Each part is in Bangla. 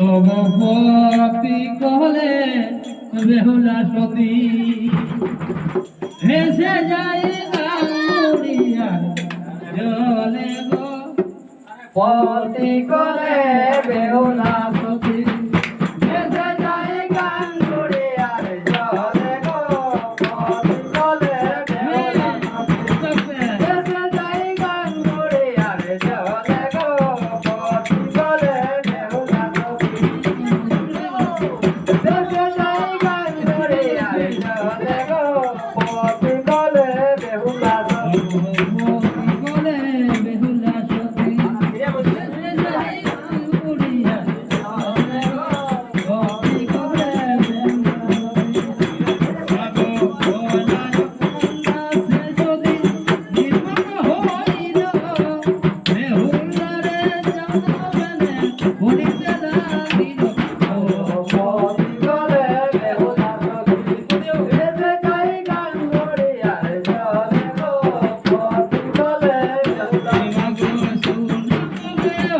অবপতি কলে বেহুলা সতী। ভেসে যাই আলুরিয়া জলে গো। পতি কলে বেহুলা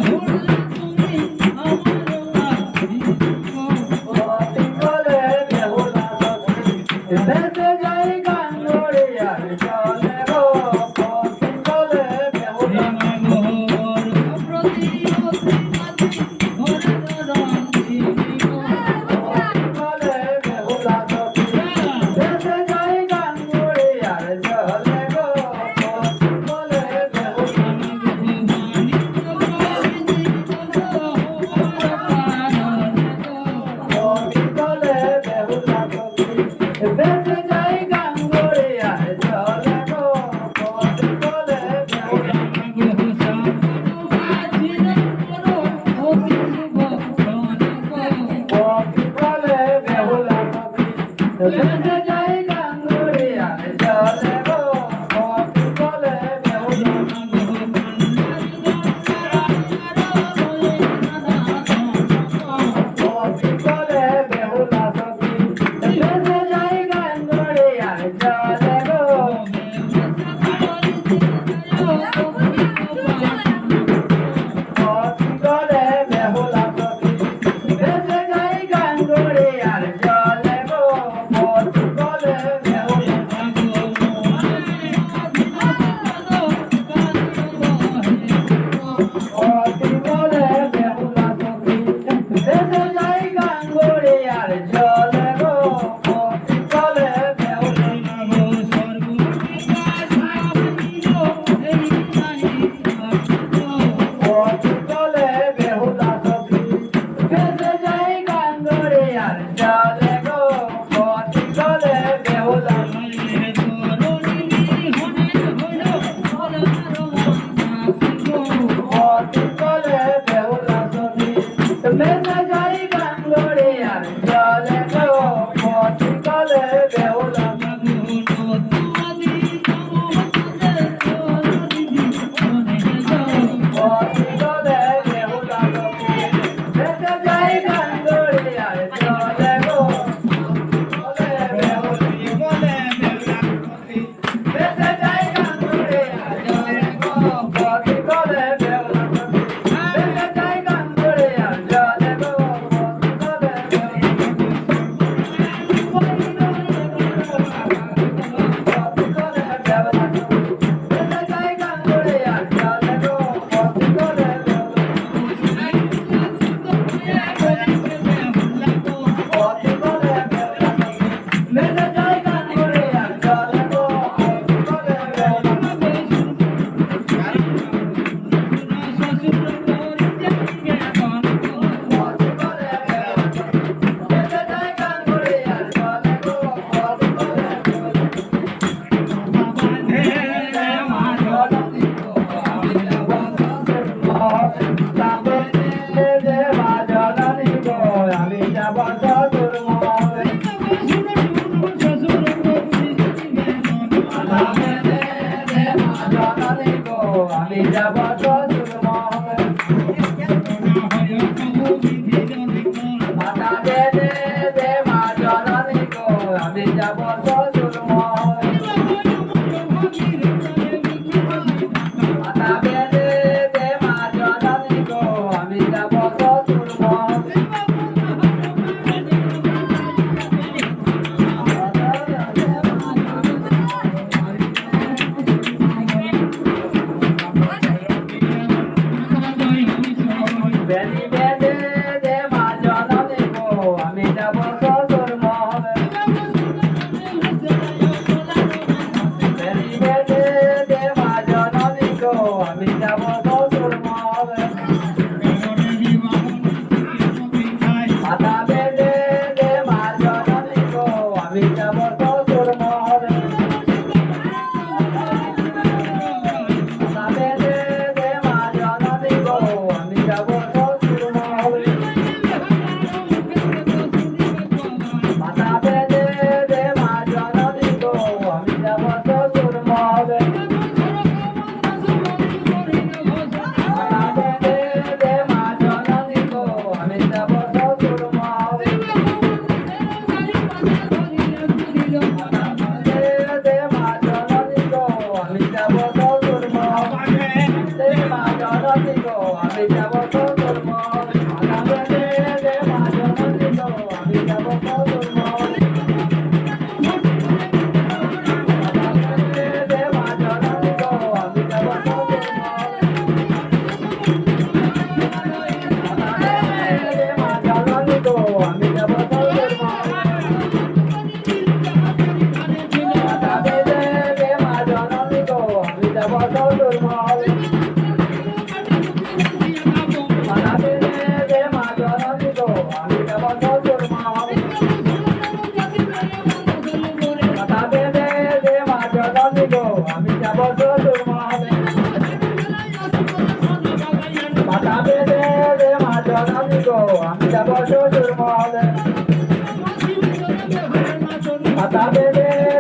Oh, আমি যাব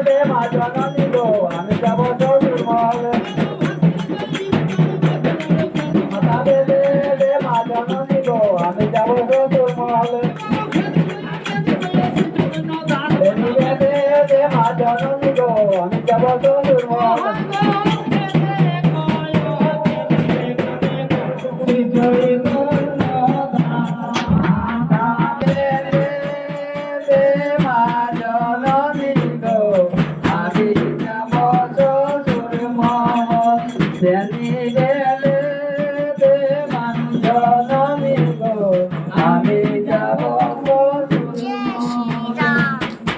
যেতে মা জননী গো আমি যাব শ্বশুর মহলে মাথা বেঁধে দে মা জননী গো আমি যাব শ্বশুর মহলে মা জননী গো আমি যাব মহলে